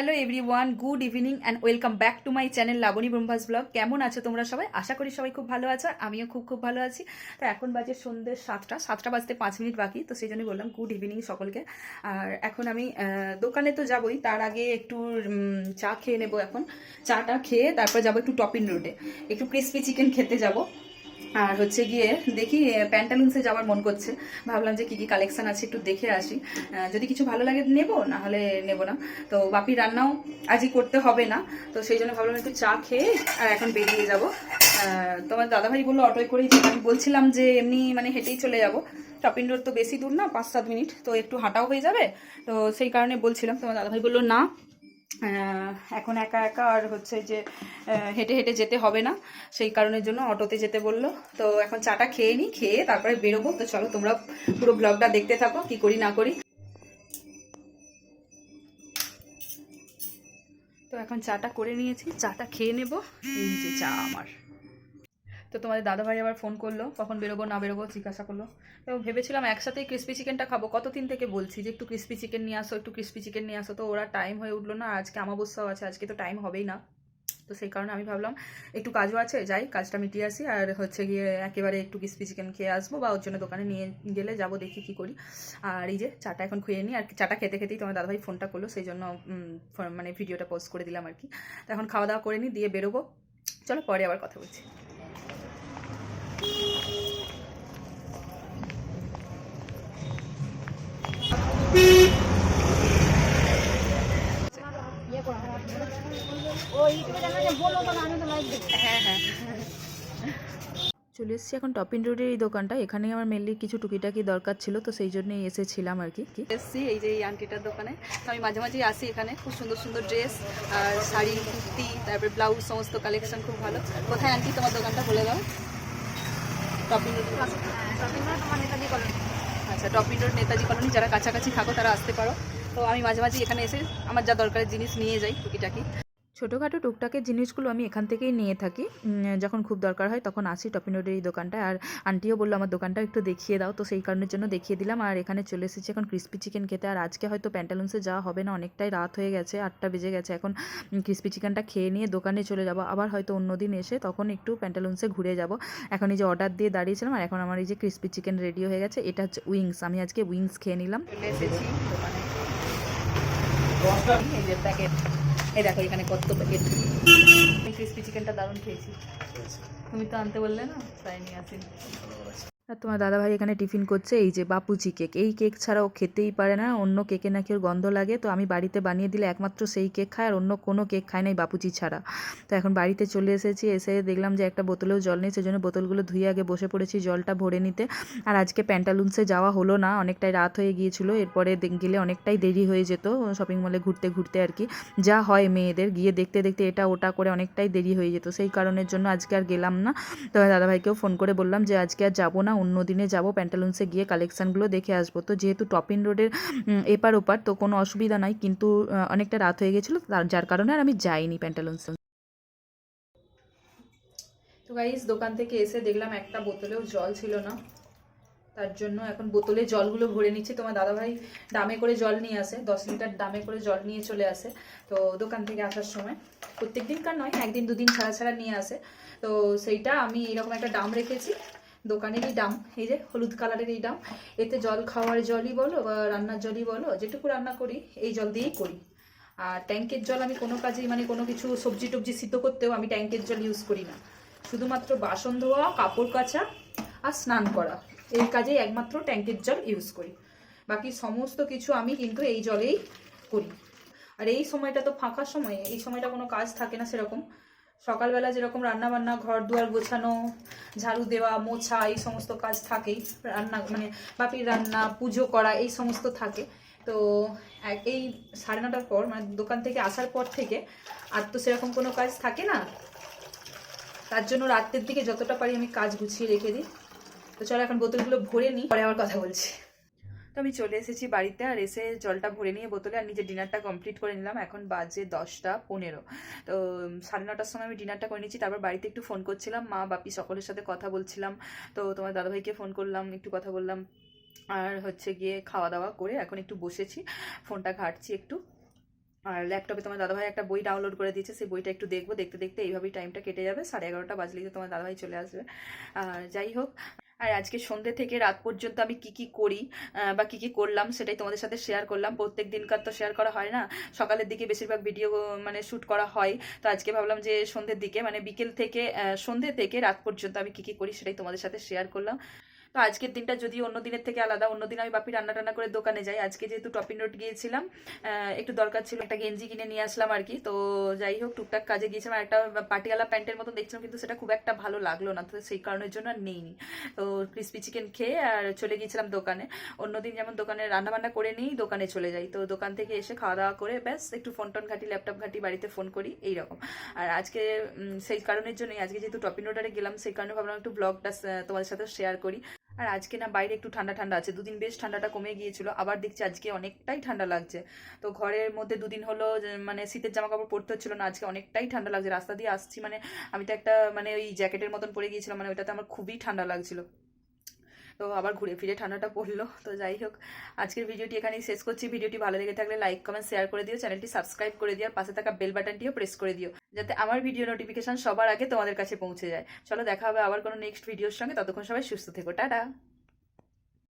Hello everyone good evening and welcome back to my channel Labani Brahma's blog কেমন আছো তোমরা সবাই? আশা করি সবাই খুব ভালো আছো আমিও খুব খুব ভালো আছি। তো এখন বাজে সন্ধ্যে সাতটা সাতটা বাজতে পাঁচ মিনিট বাকি, তো সেই জন্যই বললাম গুড ইভিনিং সকলকে। আর এখন আমি দোকানে তো যাবই, তার আগে একটু চা খেয়ে নেব এখন। চাটা খেয়ে তারপর যাব একটু টপিন রোডে। একটু ক্রিসপি চিকেন খেতে যাব। আর হচ্ছে গিয়ে দেখি প্যান্টালুন্সে যাওয়ার মন করছে। ভাবলাম যে কি কি কালেকশন আছে একটু দেখে আসি। যদি কিছু ভালো লাগে নেব, না হলে নেব না। তো বাপি রান্নাও আজই করতে হবে না। তো সেই জন্য ভাবলাম একটু চা খেয়ে আর এখন বেরিয়ে যাব। তোমার দাদাভাই বলল অটোয় করেই। আমি বলছিলাম যে এমনি মানে হেঁটেই চলে যাব। টপিন রোড তো বেশি দূর না পাঁচ সাত মিনিট তো একটু হাঁটাও হয়ে যাবে। তো সেই কারণে বলছিলাম, তোমার দাদাভাই বলল না। এখন একা একা আর হচ্ছে যে হেঁটে হেঁটে যেতে হবে না। সেই কারণের জন্য অটোতে যেতে বলল। তো এখন চাটা খেয়ে নিই খেয়ে তারপরে বেরোবো। তো চলো তোমরা পুরো ব্লগটা দেখতে থাকো, কি করি না করি। তো এখন চাটা করে নিয়েছি। চাটা খেয়ে নেব। এই যে চা আমার। তো তোমাদের দাদাভাই আবার ফোন করল, কখন বেরোবো, না বেরোবো, জিজ্ঞাসা করল। তো ভেবেছিলাম একসাথেই ক্রিস্পি চিকেনটা খাব, কতদিন থেকে বলছি যে একটু ক্রিস্পি চিকেন নিয়ে আসো, একটু ক্রিস্পি চিকেন নিয়ে আসো, তো ওরা টাইম হয়ে উঠল না, আজকে আমাবস্যাও আছে, আজকে তো টাইম হবেই না। তো সেই কারণে আমি ভাবলাম, একটু কাজও আছে, যাই, কাজটা মিটিয়ে আসি, আর হচ্ছে গিয়ে একেবারে একটু ক্রিস্পি চিকেন খেয়ে আসব, বা ওর জন্য দোকানে নিয়ে গেলে যাব, দেখি কি করি। আর এই যে চাটা এখন খুঁয়ে নিই, আর চাটা খেতে খেতেই তোমার দাদাভাই ফোনটা করল, সেই জন্য মানে ভিডিওটা পোস্ট করে দিলাম আর কি। তো এখন খাওয়া দাওয়া করে নিই, দিয়ে বেরোবো। চলো পরে আবার কথা বলছি। হ্যাঁ হ্যাঁ চলে এসেছি এখন টপিন রোডের এই দোকানটা। এখানেই আমার মেনলি কিছু টুকিটাকি দরকার ছিল, তো সেই জন্যই এসেছিলাম আর কি। কি এসেছি এই যে এই আন্টিটার দোকানে। তো আমি মাঝে মাঝেই আসি এখানে, খুব সুন্দর সুন্দর ড্রেস আর শাড়ি, কুর্তি, তারপরে ব্লাউজ সমস্ত কালেকশন খুব ভালো। কোথায় আন্টি তোমার দোকানটা বলে দাও। টপিন রোড। আচ্ছা টপিন রোড নেতাজি কলোনি। যারা কাছাকাছি থাকো, তারা আসতে পারো। তো আমি মাঝে মাঝে এখানে এসে আমার যা দরকারের জিনিস নিয়ে যাই, টুকিটাকি। ছোটোখাটো টুকটাকের জিনিসগুলো আমি এখান থেকেই নিয়ে থাকি। যখন খুব দরকার হয় তখন আসি টপিনোডের এই দোকানটায়। আর আন্টিও বলল, আমার দোকানটা একটু দেখিয়ে দাও। তো সেই কারণের জন্য দেখিয়ে দিলাম। আর এখানে চলে এসেছি এখন ক্রিস্পি চিকেন খেতে। আর আজকে হয়তো প্যান্টালুন্সে যাওয়া হবে না। অনেকটাই রাত হয়ে গেছে, আটটা বেজে গেছে। এখন ক্রিস্পি চিকেনটা খেয়ে নিয়ে দোকানে চলে যাব। আবার হয়তো অন্যদিন এসে তখন একটু প্যান্টালুন্সে ঘুরে যাব। এখন এই যে অর্ডার দিয়ে দাঁড়িয়েছিলাম, আর এখন আমার এই যে ক্রিস্পি চিকেন রেডি হয়ে গেছে। এটা হচ্ছে উইংস আমি আজকে উইংস খেয়ে নিলাম। এসেছি দোকানে। প্যাকেট এই দেখো, এখানে কত প্যাকেট ক্রিস্পি চিকেনটা দারুণ খেয়েছি। তুমি তো আনতে বললে না? তাই নিয়ে আসি। আর তোমার দাদাভাই এখানে টিফিন করছে, এই যে বাপুচি কেক। এই কেক ছাড়াও খেতেই পারে না, অন্য কেকে নাকি ওর গন্ধ লাগে, তো আমি বাড়িতে বানিয়ে দিলে একমাত্র সেই কেক খায় আর অন্য কোনো কেক খায় নাই বাপুচি ছাড়া। তো এখন বাড়িতে চলে এসেছি, এসে দেখলাম যে একটা বোতলেও জল নেই, সেজন্য বোতলগুলো ধুয়ে আগে বসে পড়েছি জলটা ভরে নিতে। আর আজকে প্যান্টালুন্সে যাওয়া হলো না, অনেকটাই রাত হয়ে গিয়েছিল, এরপরে গেলে অনেকটাই দেরি হয়ে যেত শপিং মলে ঘুরতে ঘুরতে আর কি। যা হয় মেয়েদের, গিয়ে দেখতে দেখতে এটা ওটা করে অনেকটাই দেরি হয়ে যেত। সেই কারণের জন্য আজকে আর গেলাম না। তো দাদাভাইকেও ফোন করে বললাম যে আজকে আর যাব না অন্য দিনে যাব প্যান্টালুন্সে গিয়ে কালেকশানগুলো দেখে আসব। তো যেহেতু টপিন রোডের এপার ওপার, তো কোনো অসুবিধা নাই। কিন্তু অনেকটা রাত হয়ে গেছিল যার কারণে আর আমি যাইনি প্যান্টালুন্সে তো গাইস দোকান থেকে এসে দেখলাম একটা বোতলেও জল ছিল না। তার জন্য এখন বোতলে জলগুলো ভরে নিচ্ছি। তোমার দাদাভাই দামে করে জল নিয়ে আসে, দশ লিটার দামে করে জল নিয়ে চলে আসে। তো দোকান থেকে আসার সময় প্রত্যেক দিনকার নয়, একদিন দুদিন ছাড়া ছাড়া নিয়ে আসে। তো সেইটা আমি এরকম একটা ডাম রেখেছি। দোকানেরই ডাম এই যে হলুদ কালারের এই ডাম এতে জল খাওয়ার জলই বলো বা রান্নার জলই বলো, যেটুকু রান্না করি, এই জল দিয়েই করি। আর ট্যাঙ্কের জল আমি কোনো কাজেই মানে কোনো কিছু সবজি টবজি সিদ্ধ করতেও আমি ট্যাঙ্কের জল ইউজ করি না। শুধুমাত্র বাসন ধোয়া, কাপড় কাচা আর স্নান করা, এই কাজেই একমাত্র ট্যাঙ্কের জল ইউজ করি। বাকি সমস্ত কিছু আমি কিন্তু এই জলেই করি। আর এই সময়টা তো ফাঁকা সময়, এই সময়টা কোনো কাজ থাকে না সেরকম। সকালবেলা যেরকম রান্না বান্না ঘর দুয়ার গোছানো, ঝাড়ু দেওয়া, মোছা, এই সমস্ত কাজ থাকেই। রান্না মানে বাপির রান্না, পুজো করা, এই সমস্ত থাকে। তো এই সাড়ে নটার পর মানে দোকান থেকে আসার পর থেকে আর তো সেরকম কোনো কাজ থাকে না? তার জন্য রাতের দিকে যতটা পারি আমি কাজ গুছিয়ে রেখে দিই। তো চলো এখন বোতলগুলো ভরে নিই, পরে আবার কথা বলছি। আমি চলে এসেছি বাড়িতে আর এসে জলটা ভরে নিয়ে বোতলে আর নিজের ডিনারটা কমপ্লিট করে নিলাম। এখন বাজে দশটা পনেরো। তো সাড়ে নটার সময় আমি ডিনারটা করে নিচ্ছি তারপর বাড়িতে একটু ফোন করছিলাম। মা, বাপি সকলের সাথে কথা বলছিলাম। তো, তোমার দাদাভাইকে ফোন করলাম, একটু কথা বললাম। আর হচ্ছে গিয়ে খাওয়া দাওয়া করে এখন একটু বসেছি। ফোনটা ঘাটছি একটু। আর ল্যাপটপে তোমার দাদাভাই একটা বই ডাউনলোড করে দিয়েছে। সেই বইটা একটু দেখব। দেখতে দেখতে এইভাবেই টাইমটা কেটে যাবে। সাড়ে এগারোটা বাজলেই তো তোমার দাদাভাই চলে আসবে। আর যাই হোক আর আজকে সন্ধ্যে থেকে রাত পর্যন্ত আমি কি কি করি বা কি কি করলাম সেটাই তোমাদের সাথে শেয়ার করলাম। প্রত্যেক দিনকার তো শেয়ার করা হয় না। সকালের দিকে বেশিরভাগ ভিডিও মানে শ্যুট করা হয়। তো আজকে ভাবলাম যে সন্ধ্যের দিকে মানে বিকেল থেকে সন্ধ্যে থেকে রাত পর্যন্ত আমি কি কি করি সেটাই তোমাদের সাথে শেয়ার করলাম। তো আজকের দিনটা যদি অন্য দিনের থেকে আলাদা, অন্য দিন আমি বাপি রান্না টান্না করে দোকানে যাই। আজকে যেহেতু টপিন রোড গিয়েছিলাম একটু দরকার ছিল, একটা গেঞ্জি কিনে নিয়ে আসলাম আর কি। তো যাই হোক, টুকটাক কাজে গিয়েছিলাম আর একটা পাটিয়ালা প্যান্টের মতো দেখছিলাম, কিন্তু সেটা খুব একটা ভালো লাগল না, তো সেই কারণের জন্য আর নেইনি। তো ক্রিসপি চিকেন খেয়ে আর চলে গিয়েছিলাম দোকানে। অন্যদিন যেমন দোকানে রান্না বান্না করে নিই, দোকানে চলে যাই। তো দোকান থেকে এসে খাওয়া দাওয়া করে ব্যাস, একটু ফোন টোন ঘাটি, ল্যাপটপ ঘাটি, বাড়িতে ফোন করি, এইরকম। আর আজকে সেই কারণের জন্যই, আজকে যেহেতু টপিন রোডারে গেলাম, সেই কারণে ভাবলাম একটু ব্লগটা তোমাদের সাথে শেয়ার করি। আর আজকে না বাইরে একটু ঠান্ডা ঠান্ডা আছে। দুদিন বেশ ঠান্ডাটা কমে গিয়েছিল, আবার দেখছি আজকে অনেকটাই ঠান্ডা লাগছে। তো ঘরের মধ্যে দুদিন হলো মানে শীতের জামা কাপড় পরতে হচ্ছিল না, আজকে অনেকটাই ঠান্ডা লাগছে। রাস্তা দিয়ে আসছি মানে আমি তো একটা মানে ওই জ্যাকেটের মতন পরে গিয়েছিলাম মানে ওইটাতে আমার খুবই ঠান্ডা লাগছিল। তো আবার ঘুরে ফিরে ঠান্ডাটা পড়ল। তো যাই হোক, আজকের ভিডিওটি এখানেই শেষ করছি। ভিডিওটি ভালো লেগে থাকলে লাইক কমেন্ট শেয়ার করে দিও। চ্যানেলটি সাবস্ক্রাইব করে দিও আর পাশে থাকা বেল বাটনটিও প্রেস করে দিও, যাতে আমার ভিডিও নোটিফিকেশন সবার আগে তোমাদের কাছে পৌঁছে যায়। চলো দেখা হবে আবার কোনো নেক্সট ভিডিওর সঙ্গে। ততক্ষণ সবাই সুস্থ থেকো। টাটা!